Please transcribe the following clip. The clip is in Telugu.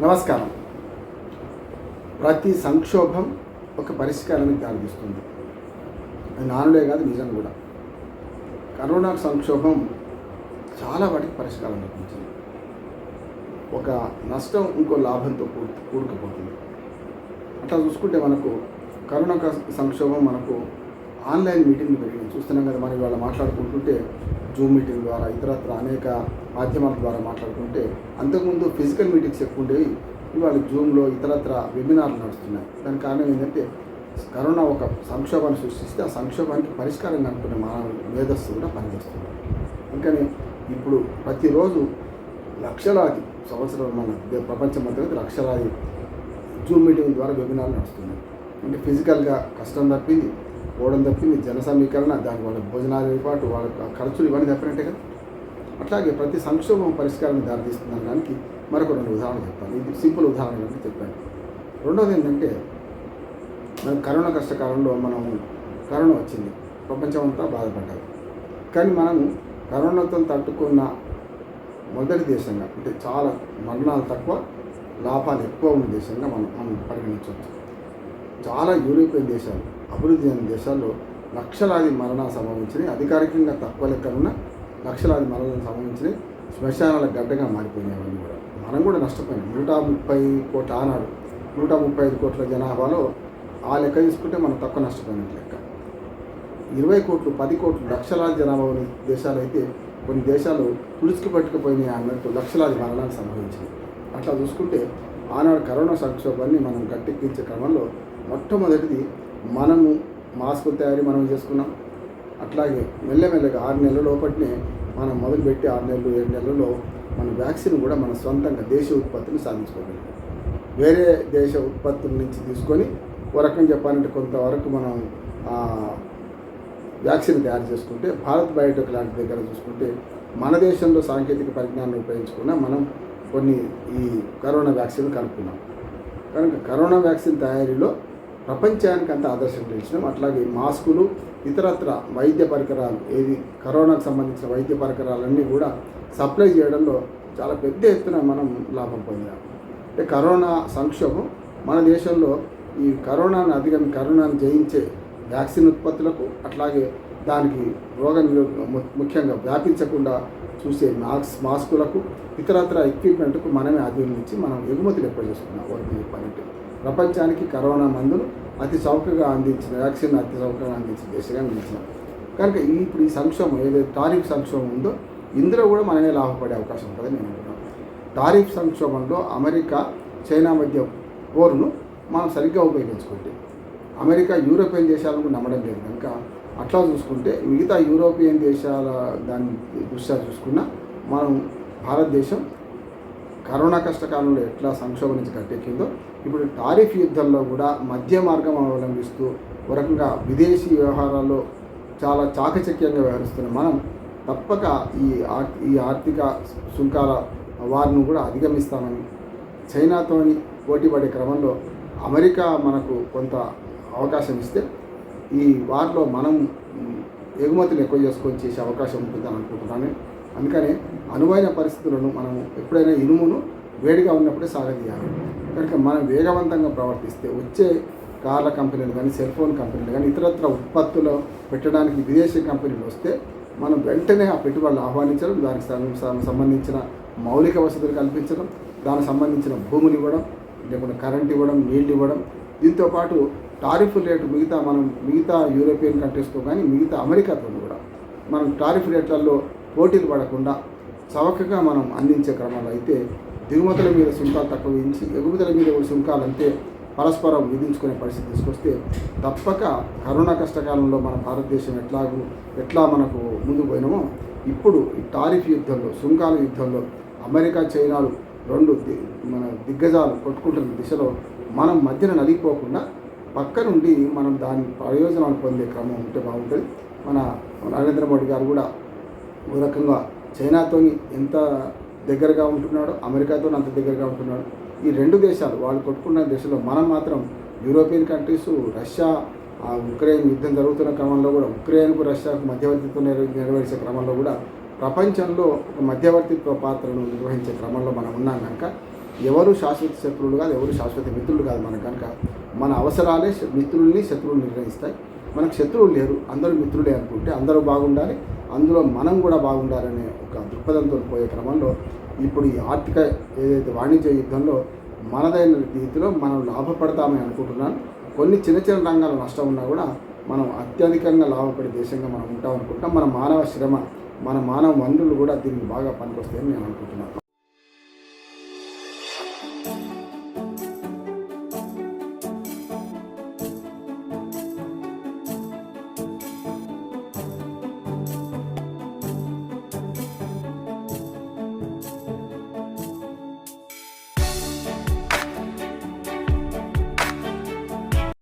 నమస్కారం. ప్రతి సంక్షోభం ఒక పరిష్కారానికి దారితీస్తుంది. అది నానుడే కాదు నిజం కూడా. కరోనా సంక్షోభం చాలా వాటికి పరిష్కారం లభించింది. ఒక నష్టం ఇంకో లాభంతో కూడు కూడుకుపోతుంది. అట్లా చూసుకుంటే మనకు కరోనా సంక్షోభం మనకు ఆన్లైన్ మీటింగ్లు పెరిగింది చూస్తున్నాం కదా మనం ఇవాళ మాట్లాడుకుంటుంటే జూమ్ మీటింగ్ ద్వారా ఇతరత్ర అనేక మాధ్యమాల ద్వారా మాట్లాడుకుంటే అంతకుముందు ఫిజికల్ మీటింగ్స్ ఎక్కువ ఉండేవి. ఇవాళ జూమ్లో ఇతరత్ర వెబినార్లు నడుస్తున్నాయి. దానికి కారణం ఏంటంటే కరోనా ఒక సంక్షోభాన్ని సృష్టిస్తే ఆ సంక్షోభానికి పరిష్కారం కనుక్కునే మానవ మేధస్సు కూడా పనిచేస్తుంది. అందుకని ఇప్పుడు ప్రతిరోజు లక్షలాది సంవత్సరాలు మన దే- ప్రపంచం మొత్తం లక్షలాది జూమ్ మీటింగ్ ద్వారా వెబినార్లు నడుస్తున్నాయి. అంటే ఫిజికల్గా కష్టం తప్పింది. పోవడం తప్పింది. జన సమీకరణ దాని వాళ్ళ భోజనాలు ఏర్పాటు వాళ్ళ ఖర్చులు ఇవన్నీ తప్పినట్టే కదా. అట్లాగే ప్రతి సంక్షోభం పరిష్కారం దారితీస్తుంది దానికి మరొక రెండు ఉదాహరణలు చెప్తాను. ఇది సింపుల్ ఉదాహరణ కనుక చెప్పాను. రెండోది ఏంటంటే మనం కరోనా కష్టకాలంలో మనం కరోనా వచ్చింది. ప్రపంచం అంతా బాధపడ్డారు కానీ మనము కరోనాతో తట్టుకున్న మొదటి దేశంగా అంటే చాలా మరణాలు తక్కువ లాభాలు ఎక్కువ ఉన్న దేశంగా మనం మనం పరిగణించవచ్చు. చాలా యూరోపియన్ దేశాలు అభివృద్ధి చెందిన దేశాల్లో లక్షలాది మరణాలు సంభవించినాయి. అధికారికంగా తక్కువ లెక్కన లక్షలాది మరణాలు సంభవించినాయి. శ్మశానాల గడ్డగా మారిపోయినాయి అవన్నీ కూడా. మనం కూడా నష్టపోయినాం. నూట ముప్పై కోట్ల ఆనాడు నూట ముప్పై ఐదు కోట్ల జనాభాలో ఆ లెక్క తీసుకుంటే మనం తక్కువ నష్టపోయినట్టు లెక్క. ఇరవై కోట్లు పది కోట్లు లక్షలాది జనాభా ఉన్న దేశాలు అయితే కొన్ని దేశాలు తుడుచుకు పట్టుకుపోయినాయి అన్నట్టు లక్షలాది మరణాలు సంభవించినాయి. అట్లా చూసుకుంటే ఆనాడు కరోనా సంక్షోభాన్ని మనం గట్టెక్కించే క్రమంలో మొట్టమొదటిది మనము మాస్కుల తయారీ మనం చేసుకున్నాం. అట్లాగే మెల్లమెల్లగా ఆరు నెలల లోపటినే మనం మొదలుపెట్టి ఆరు నెలలు ఏడు నెలల్లో మన వ్యాక్సిన్ కూడా మన సొంతంగా దేశ ఉత్పత్తిని సాధించుకోగలిగాం వేరే దేశ ఉత్పత్తుల నుంచి తీసుకొని ఓ రకం చెప్పాలంటే కొంతవరకు మనం వ్యాక్సిన్ తయారు చేసుకుంటే భారత్ బయోటెక్ లాంటి దగ్గర చూసుకుంటే మన దేశంలో సాంకేతిక పరిజ్ఞానం ఉపయోగించుకున్న మనం కొన్ని ఈ కరోనా వ్యాక్సిన్ కనుక్కున్నాం. కనుక కరోనా వ్యాక్సిన్ తయారీలో ప్రపంచానికి అంత ఆదర్శం నిలిచినాం అట్లాగే మాస్కులు ఇతరత్ర వైద్య పరికరాలు ఏది కరోనాకు సంబంధించిన వైద్య పరికరాలన్నీ కూడా సప్లై చేయడంలో చాలా పెద్ద ఎత్తున మనం లాభం పొందాం. అంటే కరోనా సంక్షోభం మన దేశంలో ఈ కరోనాను అధిగమి కరోనాను జయించే వ్యాక్సిన్ ఉత్పత్తులకు అట్లాగే దానికి రోగ ముఖ్యంగా వ్యాపించకుండా చూసే మాస్క్ మాస్కులకు ఇతరత్ర ఎక్విప్మెంట్కు మనమే అధిగమించి మనం ఎగుమతులు ఎక్కువ చేసుకున్నాం. వరకు పన్నెండు ప్రపంచానికి కరోనా మందును అతి చౌకగా అందించిన వ్యాక్సిన్ అతి చౌకగా అందించిన దేశంగా నిలిచినాం కనుక ఈ ఇప్పుడు ఈ సంక్షోభం ఏదైతే టారిఫ్ సంక్షోభం ఉందో ఇందులో కూడా మనమే లాభపడే అవకాశం ఉంటుందని నేను అనుకున్నాను టారిఫ్ సంక్షోభంలో అమెరికా చైనా మధ్య పోరును మనం సరిగ్గా ఉపయోగించుకుంటే అమెరికా యూరోపియన్ దేశాలను నమ్మడం లేదు. కనుక అట్లా చూసుకుంటే మిగతా యూరోపియన్ దేశాల దాని దృష్ట్యా చూసుకున్నా మనం భారతదేశం కరోనా కష్టకాలంలో ఎట్లా సంక్షోభం నుంచి కట్టెక్కిందో ఇప్పుడు టారిఫ్ యుద్ధంలో కూడా మధ్య మార్గం అవలంబిస్తూ ఒక రకంగా విదేశీ వ్యవహారాల్లో చాలా చాకచక్యంగా వ్యవహరిస్తున్న మనం తప్పక ఈ ఆర్ ఈ ఆర్థిక సుంకాల వారిని కూడా అధిగమిస్తామని చైనాతోని పోటీ పడే క్రమంలో అమెరికా మనకు కొంత అవకాశం ఇస్తే ఈ వారిలో మనం ఎగుమతులు ఎక్కువ చేసుకొని చేసే అవకాశం ఉంటుందని అనుకుంటున్నాను. అందుకనే అనువైన పరిస్థితులను మనం ఎప్పుడైనా ఇనుమును వేడిగా ఉన్నప్పుడే సాగదీయాలి. కనుక మనం వేగవంతంగా ప్రవర్తిస్తే వచ్చే కార్ల కంపెనీలు కానీ సెల్ ఫోన్ కంపెనీలు కానీ ఇతరత్ర ఉత్పత్తులు పెట్టడానికి విదేశీ కంపెనీలు వస్తే మనం వెంటనే ఆ పెట్టుబడులు ఆహ్వానించడం దానికి సంబంధించిన మౌలిక వసతులు కల్పించడం దానికి సంబంధించిన భూములు ఇవ్వడం లేకుంటే కరెంట్ ఇవ్వడం నీళ్ళు ఇవ్వడం. దీంతో పాటు టారిఫ్ రేటు మిగతా మనం మిగతా యూరోపియన్ కంట్రీస్తో కానీ మిగతా అమెరికాతో కూడా మనం టారిఫ్ రేట్లలో పోటీలు పడకుండా చవకగా మనం అందించే క్రమంలో అయితే దిగుమతుల మీద సుంకాలు తక్కువ విధించి ఎగుమతుల మీద సుంకాలు అంతే పరస్పరం విధించుకునే పరిస్థితి తీసుకొస్తే తప్పక కరోనా కష్టకాలంలో మన భారతదేశం ఎట్లాగూ ఎట్లా మనకు ముందు పోయినామో ఇప్పుడు ఈ టారిఫ్ యుద్ధంలో సుంకాల యుద్ధంలో అమెరికా చైనాలు రెండు మన దిగ్గజాలు కొట్టుకుంటున్న దిశలో మనం మధ్యన నలిగిపోకుండా పక్క నుండి మనం దాని ప్రయోజనాలు పొందే క్రమం ఉంటే బాగుంటుంది. మన నరేంద్ర మోడీ గారు కూడా ఓ రకంగా చైనాతోని ఎంత దగ్గరగా ఉంటున్నాడో అమెరికాతో అంత దగ్గరగా ఉంటున్నాడు. ఈ రెండు దేశాలు వాళ్ళు కొట్టుకున్న దేశంలో మనం మాత్రం యూరోపియన్ కంట్రీస్ రష్యా ఆ ఉక్రెయిన్ యుద్ధం జరుగుతున్న క్రమంలో కూడా ఉక్రెయిన్కు రష్యాకు మధ్యవర్తిత్వం నెరవేర్చే క్రమంలో కూడా ప్రపంచంలో ఒక మధ్యవర్తిత్వ పాత్రను నిర్వహించే క్రమంలో మనం ఉన్నాం కనుక ఎవరు శాశ్వత శత్రువులు కాదు ఎవరు శాశ్వత మిత్రులు కాదు మనకు కనుక మన అవసరాలే మిత్రుల్ని శత్రువులు నిర్ణయిస్తాయి. మనకు శత్రువులు లేరు అందరూ మిత్రులే అనుకుంటే అందరూ బాగుండాలి అందులో మనం కూడా బాగుండాలనే ఒక దృక్పథంతో పోయే క్రమంలో ఇప్పుడు ఈ ఆర్థిక ఏదైతే వాణిజ్య యుద్ధంలో మనదైన రీతిలో మనం లాభపడతామని అనుకుంటున్నాను కొన్ని చిన్న చిన్న రంగాల నష్టం ఉన్నా కూడా మనం అత్యధికంగా లాభపడే దేశంగా మనం ఉంటాం అనుకుంటాం మన మానవ శ్రమ మన మానవ వనరులు కూడా దీనికి బాగా పనికొస్తాయని నేను అనుకుంటున్నాను.